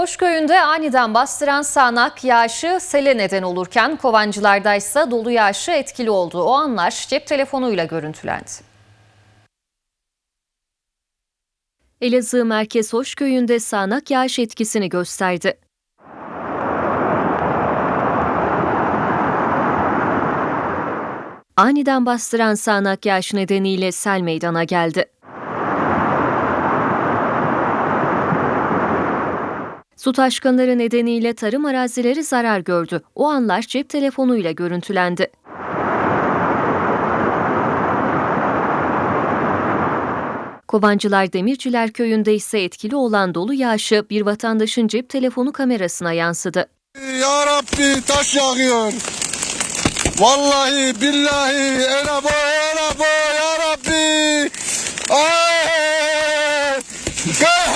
Hoşköy'ünde aniden bastıran sağanak yağışı sele neden olurken Kovancılar'da ise dolu yağışı etkili oldu. O anlar cep telefonuyla görüntülendi. Elazığ Merkez Hoşköy'ünde sağanak yağış etkisini gösterdi. Aniden bastıran sağanak yağış nedeniyle sel meydana geldi. Su taşkınları nedeniyle tarım arazileri zarar gördü. O anlar cep telefonuyla görüntülendi. Kovancılar Demirciler köyünde ise etkili olan dolu yağışı bir vatandaşın cep telefonu kamerasına yansıdı. Ya Rabbi taş yağıyor. Vallahi billahi elabo elabo ya Rabbi. Ay! Gel!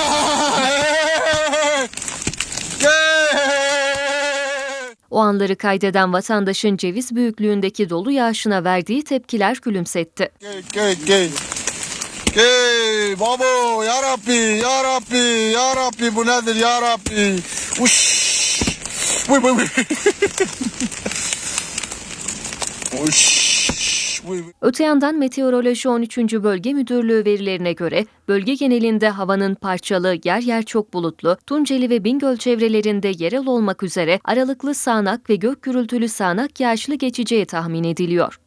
Gel! O anları kaydeden vatandaşın ceviz büyüklüğündeki dolu yağışına verdiği tepkiler gülümsetti. Gel gel gel. Gel babo ya Rabbi ya Rabbi ya Rabbi bu nedir ya Rabbi. Uş. Vıy vıy vıy. Uş. Öte yandan Meteoroloji 13. Bölge Müdürlüğü verilerine göre bölge genelinde havanın parçalı, yer yer çok bulutlu, Tunceli ve Bingöl çevrelerinde yerel olmak üzere aralıklı sağanak ve gök gürültülü sağanak yağışlı geçeceği tahmin ediliyor.